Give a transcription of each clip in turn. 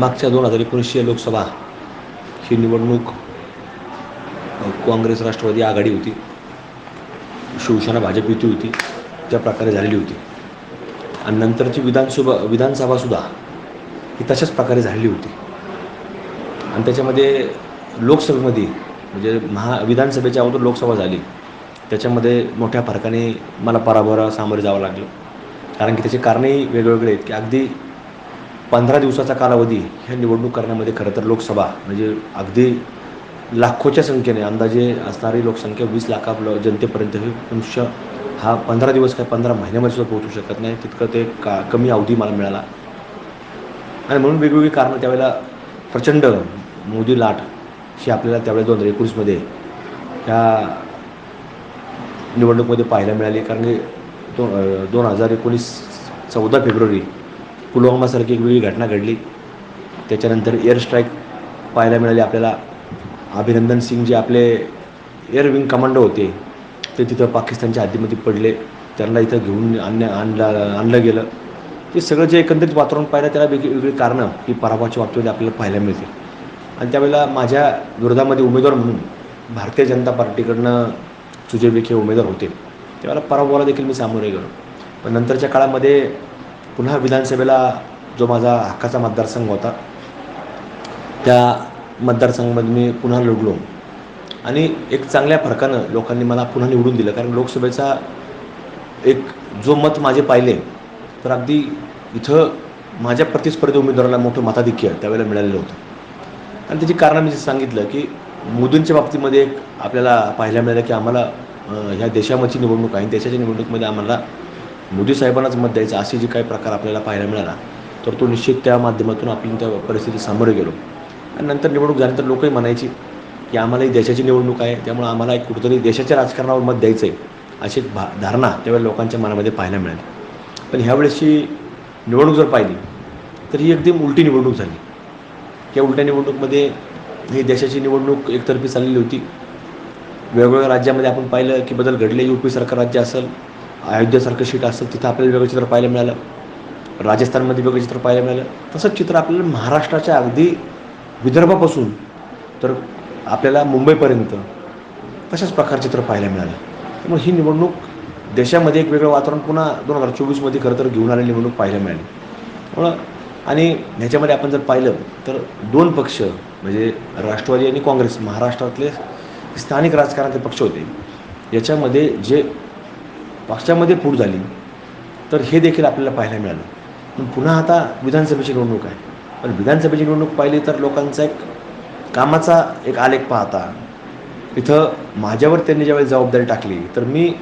मागच्या दोन हजार एकोणीसशे लोकसभा ही निवडणूक काँग्रेस राष्ट्रवादी आघाडी होती शिवसेना भाजप युती होती त्या प्रकारे झालेली होती. आणि नंतरची विधानसभा विधानसभासुद्धा ही तशाच प्रकारे झालेली होती. आणि त्याच्यामध्ये लोकसभेमध्ये म्हणजे महा विधानसभेच्या अगोदर लोकसभा झाली. त्याच्यामध्ये मोठ्या फरकाने मला पराभवाला सामोरे जावं लागलं. कारण की त्याचे कारणही वेगवेगळे आहेत की अगदी पंधरा दिवसाचा कालावधी ह्या निवडणूक करण्यामध्ये खरं तर लोकसभा म्हणजे अगदी लाखोच्या संख्येने अंदाजे असणारी लोकसंख्या वीस लाखा जनतेपर्यंत हे मनुष्य हा पंधरा दिवस काय पंधरा महिन्यामध्ये सुद्धा पोहोचू शकत नाही. तितकं ते का कमी अवधी मला मिळाला. आणि म्हणून वेगवेगळी कारणं त्यावेळेला प्रचंड मोदी लाट ही आपल्याला त्यावेळेस दोन हजार एकोणीसमध्ये ह्या निवडणूकमध्ये पाहायला मिळाली. कारण की दोन हजार एकोणीस चौदा फेब्रुवारी पुलवामासारखी एक वेगळी घटना घडली. त्याच्यानंतर एअर स्ट्राईक पाहायला मिळाली आपल्याला. अभिनंदन सिंग जे आपले एअर विंग कमांडो होते ते तिथं पाकिस्तानच्या हद्दीमध्ये पडले. त्यांना इथं घेऊन आणण्या आणलं आणलं गेलं. ते सगळं जे एकंदरीत वातावरण पाहिलं त्याला वेगळी वेगळी कारणं ही पराभवाच्या बाबतीमध्ये आपल्याला पाहायला मिळते आणि त्यावेळेला माझ्या विरोधामध्ये उमेदवार म्हणून भारतीय जनता पार्टीकडनं सुजय विखे उमेदवार होते. त्यावेळेला पराभवाला देखील मी सामोरे गेलो. पण नंतरच्या काळामध्ये पुन्हा विधानसभेला जो माझा हक्काचा मतदारसंघ होता त्या मतदारसंघामध्ये मी पुन्हा लढलो. आणि एक चांगल्या फरकानं लोकांनी मला पुन्हा निवडून दिलं कारण लोकसभेचा एक जो मत माझे पाहिले तर अगदी इथं माझ्या प्रतिस्पर्धी उमेदवाराला मोठं मताधिक्य त्यावेळेला मिळालेलं होतं. आणि त्याची कारणं मी सांगितलं की मोदींच्या बाबतीमध्ये एक आपल्याला पाहायला मिळालं की आम्हाला ह्या देशामधची निवडणूक आहे देशाच्या निवडणुकीमध्ये आम्हाला मोदी साहेबांनाच मत द्यायचं असे जे काही प्रकार आपल्याला पाहायला मिळाला तर तो निश्चित त्या माध्यमातून आपण त्या परिस्थितीत सामोरे गेलो. आणि नंतर निवडणूक झाल्यानंतर लोकही म्हणायची की आम्हाला ही देशाची निवडणूक आहे त्यामुळे आम्हाला एक कुठंतरी देशाच्या राजकारणावर मत द्यायचं आहे अशी एक भा धारणा त्यावेळेला लोकांच्या मनामध्ये पाहायला मिळाली. पण ह्यावेळेसची निवडणूक जर पाहिली तर ही एकदम उलटी निवडणूक झाली. त्या उलट्या निवडणूकमध्ये ही देशाची निवडणूक एकतर्फी चाललेली होती. वेगवेगळ्या राज्यामध्ये आपण पाहिलं की बदल घडले यू पी सरकार राज्य असेल अयोध्यासारखं शीट असेल तिथं आपल्याला वेगळं चित्र पाहायला मिळालं. राजस्थानमध्ये वेगळं चित्र पाहायला मिळालं. तसंच चित्र आपल्याला महाराष्ट्राच्या अगदी विदर्भापासून तर आपल्याला मुंबईपर्यंत तशाच प्रकार चित्र पाहायला मिळालं. त्यामुळे ही निवडणूक देशामध्ये एक वेगळं वातावरण पुन्हा दोन हजार चोवीसमध्ये खरं तर घेऊन आलेली निवडणूक पाहायला मिळाली. त्यामुळं आणि ह्याच्यामध्ये आपण जर पाहिलं तर दोन पक्ष म्हणजे राष्ट्रवादी आणि काँग्रेस महाराष्ट्रातले स्थानिक राजकारणाचे पक्ष होते. याच्यामध्ये जे पक्षामध्ये फूट झाली. तर हे देखील आपल्याला पाहायला मिळालं. पण पुन्हा आता विधानसभेची निवडणूक आहे. पण विधानसभेची निवडणूक पाहिली तर लोकांचा एक कामाचा एक आलेख पाहता. इथं माझ्यावर त्यांनी ज्यावेळी जबाबदारी टाकली तर मी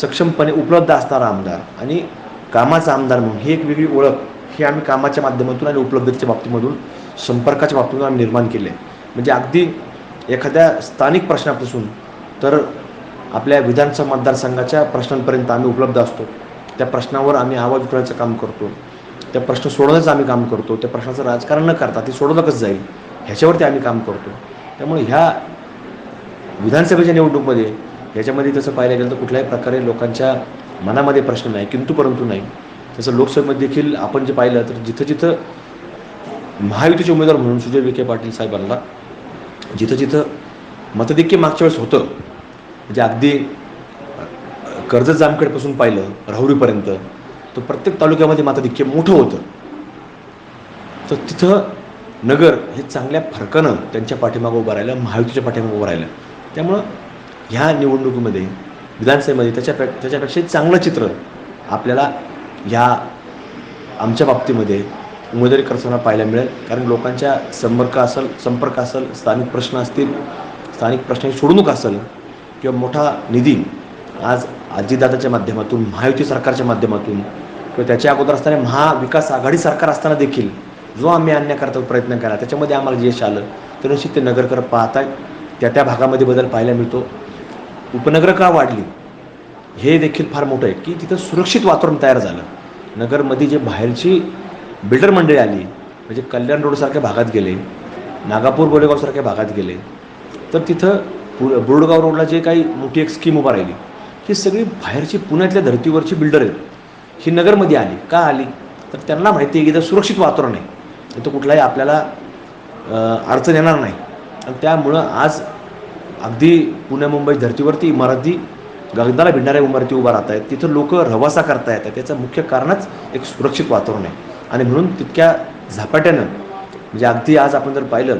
सक्षमपणे उपलब्ध असणारा आमदार आणि कामाचा आमदार म्हणून ही एक वेगळी ओळख ही आम्ही कामाच्या माध्यमातून आणि उपलब्धतेच्या बाबतीमधून संपर्काच्या बाबतीतून आम्ही निर्माण केले. म्हणजे अगदी एखाद्या स्थानिक प्रश्नापासून तर आपल्या विधानसभा मतदारसंघाच्या प्रश्नांपर्यंत आम्ही उपलब्ध असतो. त्या प्रश्नावर आम्ही आवाज उठवण्याचं काम करतो. त्या प्रश्न सोडवण्याचं आम्ही काम करतो. त्या प्रश्नाचं राजकारण न करता ते सोडवलं कसं जाईल. ह्याच्यावरती आम्ही काम करतो. त्यामुळे ह्या विधानसभेच्या निवडणूकमध्ये ह्याच्यामध्ये तसं पाहायला गेलं तर कुठल्याही प्रकारे लोकांच्या मनामध्ये प्रश्न नाही किंतु परंतु नाही. तसं लोकसभेमध्ये देखील आपण जे पाहिलं तर जिथं जिथं महायुतीचे उमेदवार म्हणून सुजय विखे पाटील साहेबांना जिथं जिथं मतधिक्य मागच्या वेळेस होतं म्हणजे अगदी कर्ज कर्जत जामखेडपासून पाहिलं राहुरीपर्यंत तर प्रत्येक तालुक्यामध्ये मतधिक्य मोठं होतं. तर तिथं नगर हे चांगल्या फरकानं त्यांच्या पाठीमागं उभं राहिलं महायुतीच्या पाठीमागं उभं राहिलं. त्यामुळं ह्या निवडणुकीमध्ये विधानसभेमध्ये त्याच्यापे त्याच्यापेक्षा चांगलं चित्र आपल्याला ह्या आमच्या बाबतीमध्ये उमेदवारी करताना पाहायला मिळेल. कारण लोकांच्या संपर्क असेल संपर्क असेल स्थानिक प्रश्न असतील स्थानिक प्रश्नांची सोडवणूक असेल किंवा मोठा निधी आज आजीदादाच्या माध्यमातून महायुती सरकारच्या माध्यमातून किंवा त्याच्या अगोदर असताना महाविकास आघाडी सरकार असताना देखील जो आम्ही आणण्याकरता प्रयत्न केला त्याच्यामध्ये आम्हाला यश आलं. तर निश्चित ते नगरकर पाहता त्या त्या भागामध्ये बदल पाहायला मिळतो. उपनगर का वाढली. हे देखील फार मोठं आहे की तिथं सुरक्षित वातावरण तयार झालं. नगरमध्ये जे बाहेरची बिल्डर मंडळी आली म्हणजे कल्याण रोडसारख्या भागात गेले नागापूर गोरेगावसारख्या भागात गेले तर तिथं पु बुरडगाव रोडला जे काही मोठी एक स्कीम उभा राहिली ही सगळी बाहेरची पुण्यातल्या धर्तीवरची बिल्डर आहेत. ही नगरमध्ये आली. का आली? तर त्यांना माहिती आहे की इथं सुरक्षित वातावरण आहे. इथं कुठलाही आपल्याला अडचण येणार नाही. आणि त्यामुळं आज अगदी पुणे मुंबई धर्तीवरती इमारती गगनाला भिडणाऱ्या इमारती उभा राहत आहेत. तिथं लोक रवासा करता येतात. त्याचं मुख्य कारणच एक सुरक्षित वातावरण आहे. आणि म्हणून तितक्या झपाट्यानं म्हणजे अगदी आज आपण जर पाहिलं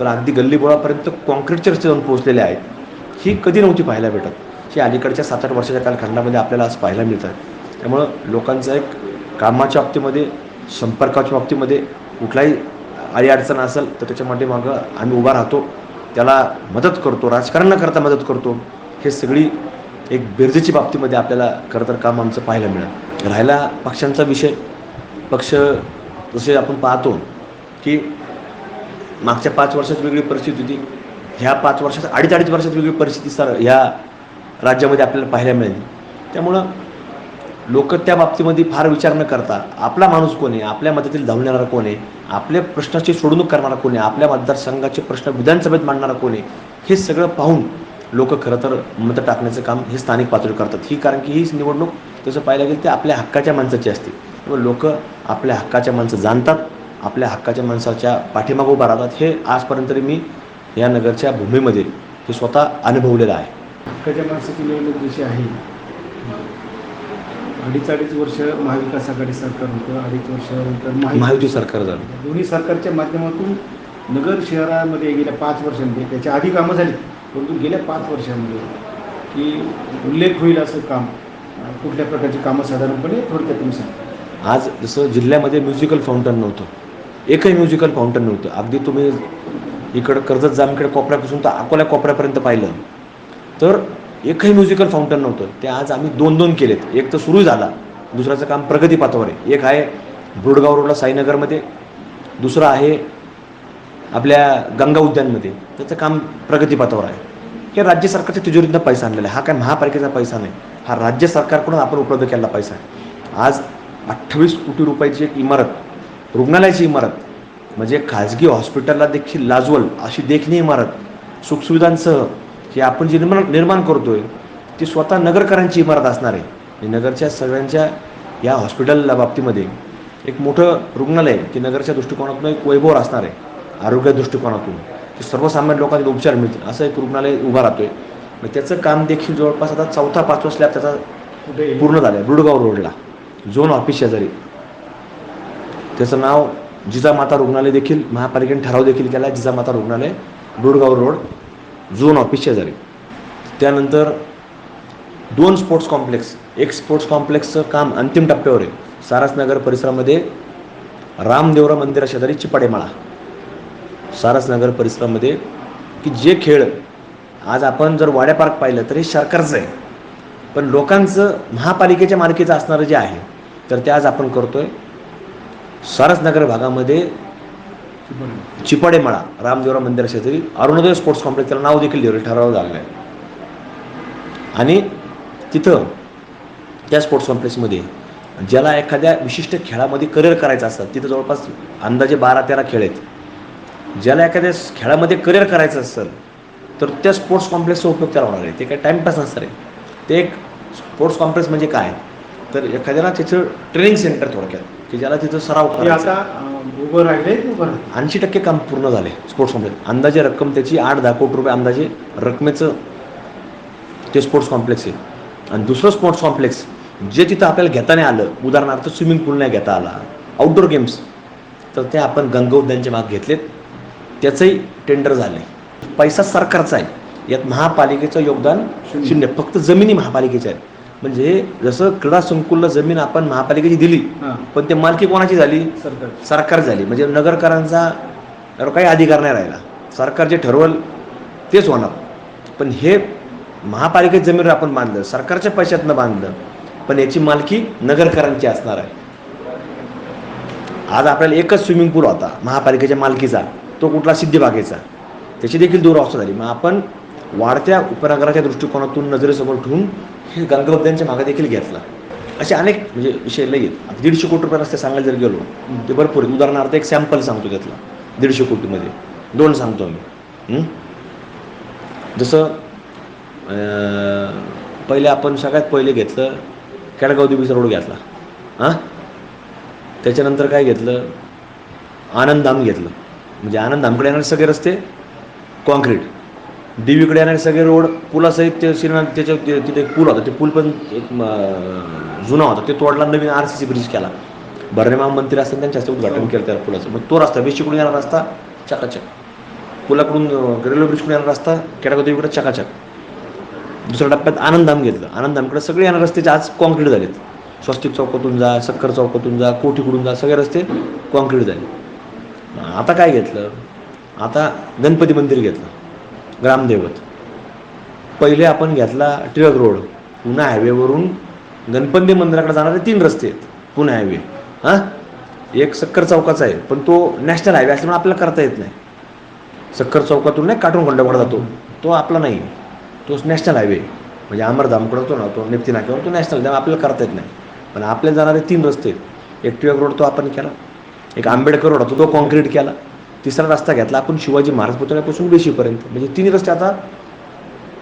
तर अगदी गल्लीबोळापर्यंत कॉन्क्रीटचे रस्ते जाऊन पोहोचलेले आहेत. ही कधी नव्हती पाहायला भेटत. ही अलीकडच्या सात आठ वर्षाच्या कालखंडामध्ये आपल्याला आज पाहायला मिळतात. त्यामुळं लोकांचा एक कामाच्या बाबतीमध्ये संपर्काच्या बाबतीमध्ये कुठलाही आई अडचण असेल तर त्याच्या मागं आम्ही उभा राहतो. त्याला मदत करतो राजकारण करता मदत करतो. हे सगळी एक बिरजेची बाबतीमध्ये आपल्याला खरं तर काम आमचं पाहायला मिळेल. राहिला पक्षांचा विषय. पक्ष जसे आपण पाहतो की मागच्या पाच वर्षात वेगळी परिस्थिती होती. ह्या पाच वर्षात अडीच अडीच वर्षात वेगळी परिस्थिती सर ह्या राज्यामध्ये आपल्याला पाहायला मिळेल. त्यामुळं लोक त्या बाबतीमध्ये फार विचार न करता आपला माणूस कोण आहे आपल्या मतातील धावणारा कोण आहे आपल्या प्रश्नाची सोडवणूक करणारा कोण आहे आपल्या मतदारसंघाचे प्रश्न विधानसभेत मांडणारा कोण आहे हे सगळं पाहून लोक खरं तर मतं टाकण्याचं काम हे स्थानिक पातळीवर करतात. ही कारण की ही निवडणूक तसं पाहायला गेलं ते आपल्या हक्काच्या माणसाची असते. त्यामुळे लोक आपल्या हक्काच्या माणसं जाणतात. आपल्या हक्काच्या माणसाच्या पाठीमागं उभा राहतात. हे आजपर्यंत तरी मी या नगरच्या भूमीमध्ये हे स्वतः अनुभवलेलं आहे. हक्काच्या माणसाची निवडणूक जशी आहे अडीच अडीच वर्ष महाविकास आघाडी सरकार होतं अडीच वर्षानंतर महायुती सरकार झालं. दोन्ही सरकारच्या माध्यमातून नगर शहरामध्ये गेल्या पाच वर्षांमध्ये त्याच्या आधी कामं झाली परंतु गेल्या पाच वर्षांमध्ये की उल्लेख होईल असं काम कुठल्या प्रकारची कामं साधारणपणे थोडक्यात तुम्ही सांगा. आज जसं जिल्ह्यामध्ये म्युझिकल फाउंटन नव्हतं एकही म्युझिकल फाउंटन नव्हतं. अगदी तुम्ही इकडं कर्जत जामखेड कोपऱ्यापासून तर अकोल्या कोपऱ्यापर्यंत पाहिलं. तर एकही म्युझिकल फाउंटन नव्हतं. ते आज आम्ही दोन दोन केलेत. एक तर सुरू झाला. दुसऱ्याचं काम प्रगतीपथावर आहे. एक आहे बुडगाव रोडला साईनगरमध्ये. दुसरं आहे आपल्या गंगा उद्यानमध्ये. त्याचं काम प्रगतीपथावर आहे. हे राज्य सरकारच्या तिजोरीतनं पैसा आणलेला आहे हा काय महापालिकेचा पैसा नाही. हा राज्य सरकारकडून आपण उपलब्ध केलेला पैसा आहे. आज अठ्ठावीस कोटी रुपयाची एक इमारत रुग्णालयाची इमारत म्हणजे खाजगी हॉस्पिटलला देखील लाजवल अशी देखणी इमारत सुखसुविधांसह हे आपण जी निर्माण निर्माण करतोय ती स्वतः नगरकरांची इमारत असणार आहे. आणि नगरच्या सगळ्यांच्या या हॉस्पिटल बाबतीमध्ये एक मोठं रुग्णालय की नगरच्या दृष्टिकोनातून एक वैभव असणार आहे आरोग्य दृष्टिकोनातून. की सर्वसामान्य लोकांना उपचार मिळतील असं एक रुग्णालय उभा राहतोय. मग त्याचं काम देखील जवळपास आता चौथा पाचवा स्लॅब त्याचा पूर्ण झालं आहे बुडगाव रोडला झोन ऑफिस शेजारी. त्याचं नाव जिजामाता रुग्णालय देखील महापालिकेने ठराव देखील केला आहे जिजामाता रुग्णालय दुडगाव रोड झोन ऑफिस शेजारी. त्यानंतर दोन स्पोर्ट्स कॉम्प्लेक्स एक स्पोर्ट्स कॉम्प्लेक्सचं काम अंतिम टप्प्यावर आहे. सारसनगर परिसरामध्ये रामदेवरा मंदिरा शेजारी चिपाडेमाळा. सारसनगर परिसरामध्ये की जे खेळ आज आपण जर वाड्या पार्क पाहिलं तर हे सरकारचं आहे. पण लोकांचं महापालिकेच्या मालकीचं असणारं जे आहे तर ते आज आपण करतो आहे सारसनगर भागामध्ये चिपाडेमाळा रामदेवरा मंदिर शेजारी अरुणोदय स्पोर्ट्स कॉम्प्लेक्स त्याला नाव देखील दिलं ठराव झालेलं आहे आणि तिथं त्या स्पोर्ट्स कॉम्प्लेक्समध्ये ज्याला एखाद्या विशिष्ट खेळामध्ये करिअर करायचं असतं तिथं जवळपास अंदाजे बारा तेरा खेळ आहेत. ज्याला एखाद्या खेळामध्ये करिअर करायचं असेल तर त्या स्पोर्ट्स कॉम्प्लेक्सचा उपयोग त्याला होणार आहे. ते काय टाईमपास नसणार आहे. ते एक स्पोर्ट्स कॉम्प्लेक्स म्हणजे काय? तर एखाद्याला त्याचं ट्रेनिंग सेंटर थोडक्यात. की ज्याला तिथं सराव करायचा आता अं, उभं राहिले उभं राहिले? ऐंशी टक्के काम पूर्ण झाले स्पोर्ट्स कॉम्प्लेक्स अंदाजे रक्कम त्याची आठ दहा कोटी रुपये अंदाजे रकमेचं ते स्पोर्ट्स कॉम्प्लेक्स आहे. आणि दुसरं स्पोर्ट्स कॉम्प्लेक्स जे तिथं आपल्याला घेता नाही आलं उदाहरणार्थ स्विमिंग पूल नाही घेता आला आउटडोर गेम्स तर ते आपण गंगा उद्यानचे भाग घेतलेत. त्याचंही टेंडर झालं पैसा सरकारचा आहे. यात महापालिकेचं योगदान. शून्य. फक्त जमिनी महापालिकेच्या आहेत. म्हणजे जसं क्रीडा संकुलला जमीन आपण महापालिकेची दिली पण ते मालकी कोणाची झाली? सरकार. सरकार झाली. म्हणजे नगरकरांचा काही अधिकार नाही राहिला. सरकार जे ठरवल तेच होणार. पण हे महापालिकेत जमीन आपण बांधलं सरकारच्या पैशातनं बांधलं पण याची मालकी नगरकरांची असणार आहे. आज आपल्याला एकच स्विमिंग पूल होता महापालिकेच्या मालकीचा. तो कुठला? सिद्धिबागेचा. त्याची देखील दुरावस्था झाली. मग आपण वाढत्या उपनगराच्या दृष्टिकोनातून नजरेसमोर ठेवून हे गंगावद्यांच्या मागे देखील घेतला. असे अनेक म्हणजे विषय लई आहेत. दीडशे कोटी रुपये रस्ते सांगायला जर गेलो ते भरपूर आहेत. उदाहरणार्थ एक सॅम्पल सांगतो त्यातला. दीडशे कोटीमध्ये. दोन सांगतो मी जसं पहिले आपण सगळ्यात पहिले घेतलं केडगाव देवीचा रोड घेतला. हां? त्याच्यानंतर काय घेतलं? आनंदधाम घेतलं. म्हणजे आनंदधामकडे येणारे सगळे रस्ते कॉन्क्रीट देवीकडे येणारे सगळे रोड पुलासहित ते श्रीनाथ त्याच्या तिथे एक पूल होता. ते पूल पण एक जुना होता. ते तोडला नवीन आर सी सी ब्रिज केला. बर्नेमा मंत्री असताना त्यांच्या हस्ते उद्घाटन केलं त्या पुलाचं. मग तो रस्ता वेशीकडून येणारा रस्ता चकाचक. पुलाकडून रेल्वे ब्रिजकडून येणारा रस्ता केडागोदेवीकडे चकाचक. दुसऱ्या टप्प्यात आनंदधाम घेतलं. आनंदधामकडे सगळे येणारे रस्ते आज कॉन्क्रीट झालेत. स्वस्तिक चौकातून जा सक्कर चौकातून जा कोठीकडून जा सगळे रस्ते कॉन्क्रीट झाले. आता काय घेतलं? आता गणपती मंदिर घेतलं. ग्रामदैवत. पहिले आपण घेतला टिळक रोड. पुणे हायवेवरून गणपती मंदिराकडे जाणारे तीन रस्ते आहेत. पुणे हायवे. हां? एक सक्कर चौकाचा आहे पण तो नॅशनल हायवे असल्यामुळे आपल्याला करता येत नाही. सक्कर चौकातून नाही काटून खंडाकडे जातो. तो आपला नाही. तोच नॅशनल हायवे. म्हणजे अमरधामकडे होतो ना तो निप्ती नाक्यावर तो नॅशनल त्यामुळे आपल्याला करता येत नाही. पण आपले जाणारे तीन रस्ते आहेत. एक टिळक रोड तो आपण केला. एक आंबेडकर रोड होता तो कॉन्क्रीट केला. तिसरा रस्ता घेतला. आपण शिवाजी महाराज पुतळ्यापासून बेशीपर्यंत म्हणजे तिन्ही रस्ते आता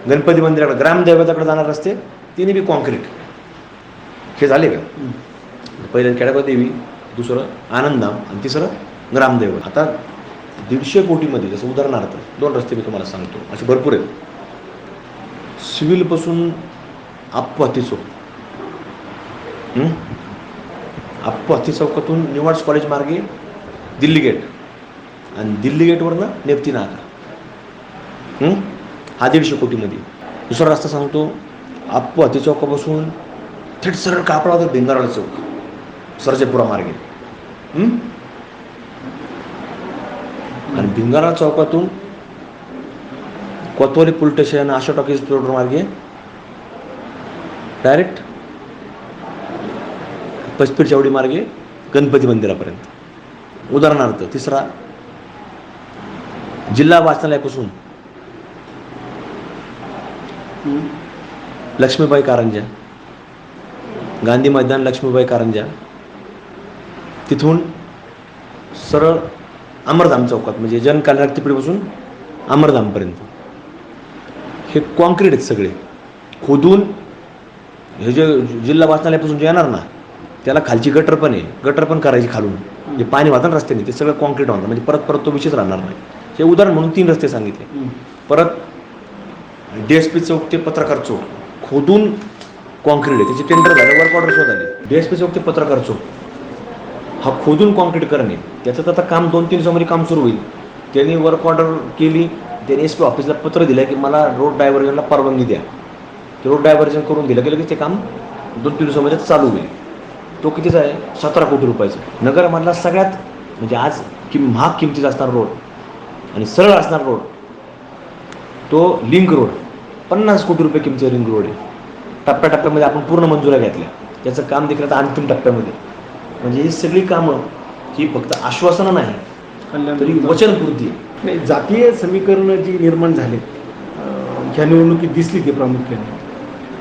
गणपती मंदिराकडे ग्रामदैवताकडे जाणारे रस्ते तिन्ही बी कॉन्क्रीट हे झाले का? पहिलं केडापा देवी दुसरं आनंदधाम आणि तिसरं ग्रामदैवत आता दीडशे कोटीमध्ये जसं उदाहरणार्थ दोन रस्ते मी तुम्हाला सांगतो. असे भरपूर आहेत. सिव्हिलपासून आप्पू चौक? आप्पू हत्ती चौकातून निवाड्स कॉलेज मार्गे दिल्ली गेट आणि दिल्ली गेटवरनं नेप्ती नाका हा दीडशे कोटीमध्ये. दुसरा रस्ता सांगतो आप्पू हत्ती चौकापासून थेट सरळ कापडा होता भिंगाराळ चौक सरजेपुरा मार्गे. आणि भिंगारा चौकातून Kotwali police station Asha talkies road मार्गे डायरेक्ट पचपीर चावडी मार्गे गणपती मंदिरापर्यंत. उदाहरणार्थ तिसरा जिल्हा वाचनालयापासून. लक्ष्मीबाई कारंजा. गांधी मैदान लक्ष्मीबाई कारंजा. तिथून सरळ अमरधाम चौकात म्हणजे जनकल्याण तिपडीपासून अमरधामपर्यंत. हे कॉन्क्रीट आहेत सगळे. खोदून हे जे जिल्हा वाचनालयापासून जे येणार ना त्याला खालची गटर पण आहे. गटर पण करायची खालून. जे पाणी वाहतं रस्त्याने ते सगळं कॉन्क्रीट होणार म्हणजे परत परत तो विषयच राहणार नाही. हे उदाहरण म्हणून तीन रस्ते सांगितले. परत डी एस पी चौक ते पत्रकार चौक खोदून कॉन्क्रीट आहे. त्याची टेंडर झाले वर्क ऑर्डर सुद्धा झाली डी एस पी चौक ते पत्रकार चौक हा खोदून कॉन्क्रीट करणे. त्याचं आता काम दोन तीन दिवसामध्ये काम सुरू होईल. त्यांनी वर्क ऑर्डर केली त्यांनी एस पी ऑफिसला पत्र दिलं की मला रोड डायव्हर्जनला परवानगी द्या. ते रोड डायव्हर्जन करून दिलं गेलं की ते काम दोन तीन दिवसामध्ये चालू होईल. तो कितीचा आहे? सतरा कोटी रुपयाचा. नगरमधला सगळ्यात म्हणजे आज किम महाग किमतीचा असणारा रोड आणि सरळ असणारा रोड. तो लिंक रोड. पन्नास कोटी रुपये किमतीचा लिंक रोड आहे. टप्प्याटप्प्यामध्ये आपण पूर्ण मंजुऱ्या घेतल्या. त्याचं काम देखील आता अंतिम टप्प्यामध्ये. म्हणजे ही सगळी कामं ही फक्त आश्वासनं नाही तरी वचनपूर्ती. नाही जातीय समीकरणं जी निर्माण झाली ह्या निवडणुकीत दिसली ती प्रामुख्याने.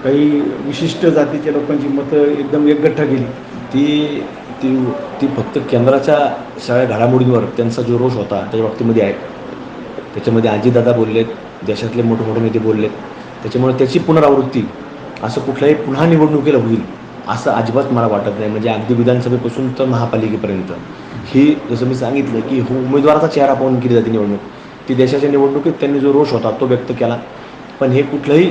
काही विशिष्ट जातीच्या लोकांची मतं एकदम एकगठ्ठा गेली. ती ती ती फक्त केंद्राच्या सगळ्या घडामोडींवर त्यांचा जो रोष होता त्याच्या बाबतीमध्ये आहे. त्याच्यामध्ये आजीदादा बोललेत देशातले मोठे मोठे नेते बोललेत. त्याच्यामुळे त्याची पुनरावृत्ती असं कुठल्याही पुन्हा निवडणुकीला होईल असं अजिबात मला वाटत नाही. म्हणजे अगदी विधानसभेपासून तर महापालिकेपर्यंत. ही जसं मी सांगितलं की हो उमेदवाराचा चेहरा पाहून केली जाते निवडणूक. ती देशाच्या निवडणुकीत त्यांनी जो रोष होता तो व्यक्त केला. पण हे कुठलंही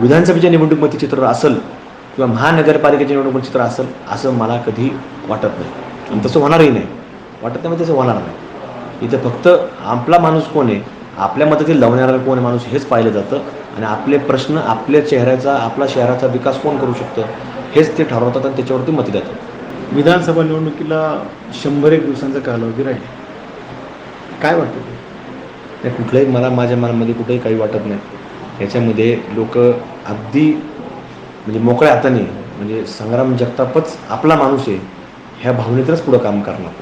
विधानसभेच्या निवडणुकीमध्ये चित्र असेल किंवा महानगरपालिकेच्या निवडणूक चित्र असेल असं मला कधी वाटत नाही. आणि तसं होणारही नाही. वाटत नाही मग तसं होणार नाही. इथं फक्त आपला माणूस कोण आहे आपल्या मदतीला लावणारा कोण माणूस हेच पाहिलं जातं. आणि आपले प्रश्न आपल्या चेहऱ्याचा आपला शहराचा विकास कोण करू शकतं? हेच ते ठरवतात आणि त्याच्यावरती मत देतात. विधानसभा निवडणुकीला शंभर एक दिवसांचा कालावधी राहील. काय वाटतं? ते? नाही कुठलंही मला माझ्या मनामध्ये कुठेही काही वाटत नाही. याच्यामध्ये लोक अगदी म्हणजे मोकळ्या हाताने म्हणजे संग्राम जगतापच आपला माणूस आहे ह्या भावनेतच पुढं काम करणार.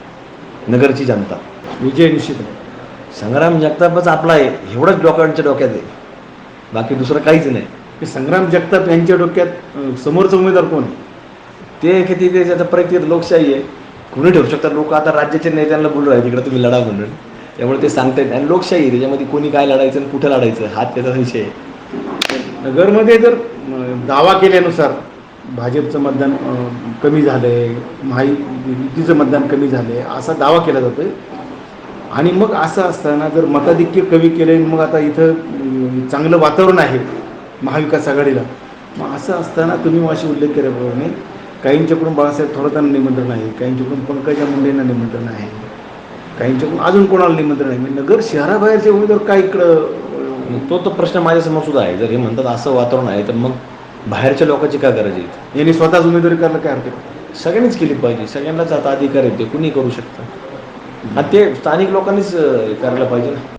नगरची जनता. विजय निश्चित आहे. संग्राम जगतापच आपला आहे एवढंच लोकांच्या डोक्यात आहे. बाकी दुसरं काहीच नाही. की संग्राम जगताप यांच्या डोक्यात समोरचा उमेदवार कोण? आहे? ते किती ते त्याचा प्रत्येक लोकशाही आहे. कुणी ठेवू शकतात लोक? आता राज्याच्या नेत्यांना बोलू आहेत तिकडे तुम्ही लढा म्हणून. त्यामुळे ते सांगतायत आणि लोकशाही आहे त्याच्यामध्ये कोणी काय लढायचं आणि कुठं लढायचं हा त्याचा विषय आहे. नगरमध्ये जर दावा केल्यानुसार भाजपचं मतदान कमी झालं आहे महायुतीचं मतदान कमी झालं आहे असा दावा केला जातो आणि मग असं असताना जर मताधिक्य कमी केले मग आता इथं चांगलं वातावरण आहे महाविकास आघाडीला. मग असं असताना तुम्ही माशी उल्लेख केल्याप्रमाणे काहींच्याकडून बाळासाहेब थोरातांना निमंत्रण आहे काहींच्याकडून पंकजा मुंडेंना निमंत्रण आहे काहींच्याकडून अजून कोणाला निमंत्रण आहे? म्हणजे नगर शहराबाहेरचे उमेदवार काय इकडं तो तो प्रश्न माझ्यासमोर सुद्धा आहे. जर हे म्हणतात असं वातावरण आहे तर मग बाहेरच्या लोकांची काय गरज आहे? यांनी स्वतःच उमेदवारी करायला काय हरकत? सगळ्यांनीच केली पाहिजे. सगळ्यांनाच आता अधिकार आहे ते कुणी करू शकतं? आणि ते स्थानिक लोकांनीच करायला पाहिजे ना.